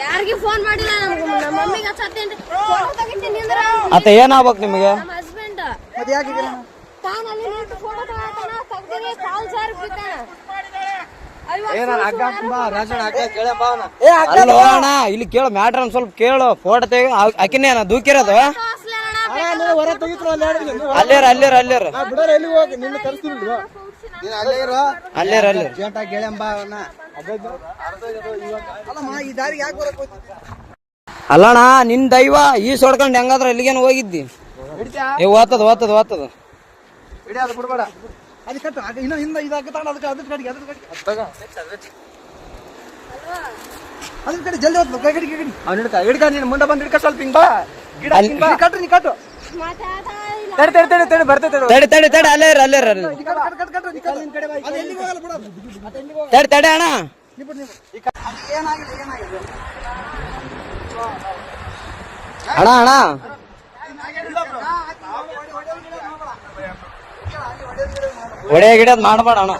ಯಾರಿಗೂ ಫೋನ್ ಮಾಡಿಲ್ಲ ನಮ್ಗೆ? ನಮ್ಮ ಮಮ್ಮಿಗೆ ಹಚ್ಚತ್ತೇನ್ರಿ ಫೋಟೋ ತೆಗಿತೀನಿ ನಿಂದ್ರ ಆತ ಏನಾಗ್ಬೇಕು ನಿಮಗೆ? ನಮ್ಮ ಹಸ್ಬೆಂಡ್ ಮತ್ತೆ ಯಾಕೆ ಇದೀರ ತಾನಲ್ಲಿ ನಿಂತು ಫೋಟೋ ತಗೊಳತಾನ ತೆಗ್ದಿನಿ ಕಾಲ್ ಜಾರಿ ಬಿದ್ದಾನ. ಏ ಅಕ್ಕ ಅಲ್ಲೋ ಅಣ್ಣ ಇಲ್ಲಿ ಕೇಳು ಮ್ಯಾಟ್ರ್ ಒಂದ್ ಸ್ವಲ್ಪ ಕೇಳು. ಫೋಟೋ ತೆಗಿ ಆಕಿನೇ ನಾ ದೂಕಿರೋದು. ಅಣ್ಣ ನೀವು ಹೊರ ತೆಗಿದ್ರು ಅಲ್ಲಿ ನೀವು ಅಲ್ಲೇರ ಅಲ್ಲೇರ ಅಲ್ಲೇರ. ಬಿಡೋರು ಎಲ್ಲಿ ಹೋಗಿ? ನಿನ್ನ ಕರ್ಸ್ತೀನಿ ಅಲ್ಲೇ ಜೇಂಟ ಈ ದಾರಿಗೆ ಯಾಕೆ ಬರಕ್ ಅಲ್ಲಣ್ಣ ನಿನ್ ದೈವ ಈ ಸೊಡ್ಕೊಂಡ್ ಹೆಂಗಾದ್ರ ಎಲ್ಲಿಗೇನು ಹೋಗಿದ್ದಿ. ಏ ಓದ್ತದ ಓದ್ತದ ಅದ್ರ ಕಡೆ ಜಲ್ದಿ ಹೋಗ್ತು ಕೈ ಕಡೆಗೆ ಕಡೆ ಅವ್ನು ಹಿಡ್ಕ ಹಿಡ್ಕ ನೀನು ಮುಂದೆ ಬಂದು ಹಿಡ್ಕ ಸ್ವಲ್ಪ ಹಿಂಗ ಬಾ. ಗಿಡ ನೀ ಕಟ್ಟು ತಡಿ ತಡಿ ತಡಿ ತಡಿ ಬರ್ತೈತೆ ತಡಿ. ತಡಿ ತಡಿ ತಡಿ ಅಲ್ಲೇ ಇರ ಅಲ್ಲೇ ಇರ ತಡಿ ತಡಿ ಅಣ್ಣ ನೀ ಬಿಡು ನೀ ಬಿಡು. ಈ ಕಟ್ಟು ಅದು ಏನಾಗಿದೆ ಏನಾಗಿದೆ ಅಣ್ಣ. ಅಣ್ಣ ಒಡೆಯ ಗಿಡದ್ ಮಾಡ್ಬೇಡ ಅಣ್ಣ.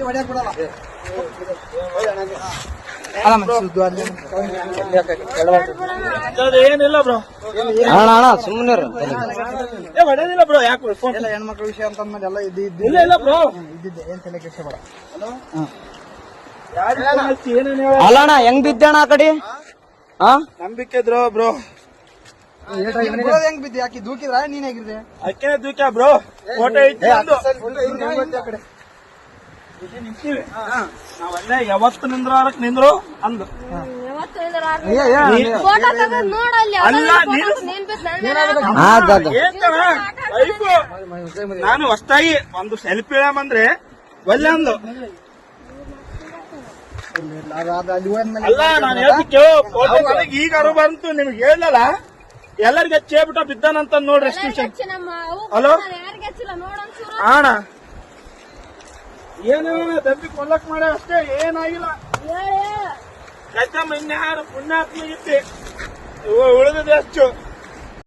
ಹೊಡ್ಯಾಕ್ ಬಿಡಲ್ಲ. ಏನಿಲ್ಲ ಬ್ರೋ ಅಣ್ಣ ಅಣ್ಣ ಸುಮ್ಮನೆ ಏ ಹೊಡೆದಿಲ್ಲ ಬ್ರೋ ಯಾಕೆ ಫೋನ್ ಎಲ್ಲ ಹೆಣ್ಮಕ್ಳ ವಿಷಯ ಅಂತ ಅಂದ್ಮೇಲೆ ಎಲ್ಲ ಇದ್ದು ಇದ್ದು ಇಲ್ಲ ಇಲ್ಲ ಬ್ರೋ ಇದ್ದಿದ್ದೆ ಏನ್ ತಲೆ ಕೆಡಿಸ್ಕೋಬೇಡ ಬೇಡ ಅಲ್ಲ ಅಣ್ಣ ಹೆಂಗ್ ಬಿದ್ದಣ್ಣ ಆ ಕಡೆ ಹಾ ನಂಬಿಕೆ ಇದ್ರು ಬ್ರೋ ಹೆಂಗ್ ಬಿದ್ದಿ ಯಾಕೆ ದೂಕಿದ್ರ ನೀನ್ ಹೇಗಿದ್ದೆ ಅಕ್ಕೇನೆ ದೂಕ್ಯ ಬ್ರೋ ಫೋಟೋ ಇಟ್ಟು ನಿಂತೀವಿ. ನಾವಲ್ಲೇ ಯಾವತ್ತು ನಿಂದ್ರಾರಕ್ ನಿಂದ್ರು? ಅಂದು. ನೀನು- ಹೊಸ್ತಾಗಿ ಒಂದು ಸೆಲ್ಫಿ ಇಳಮಂದ್ರೆ ಒಳ್ಳೆ ಅಂದು. ಅಲ್ಲಿ ನಾನು ಹೇಳ್ತಿ ಕೇಳು ಫೋಟೋ ನನಗೆ ಈಗ ಅರು ಬಂತು ನಿಮ್ಗೆ ಹೇಳಲ್ಲ ಎಲ್ಲರಿಗೆ ಹಚ್ಚೇಬಿಟ್ಟ ಬಿದ್ದಾನಂತ ನೋಡ್ರಿ ಹಲೋ? ಅಣ್ಣ ಏನೇನ ದಬ್ಬಿ ಕೊಲ್ಲಕ್ ಮಾಡ ಅಷ್ಟೇ ಏನಾಗಿಲ್ಲ. ಕಚ್ಚಮ್ಮ ಇನ್ಯಾರು ಪುಣ್ಯಾತ್ಮ ಇತ್ತಿ ಉಳಿದಿದೆ ಅಷ್ಟು.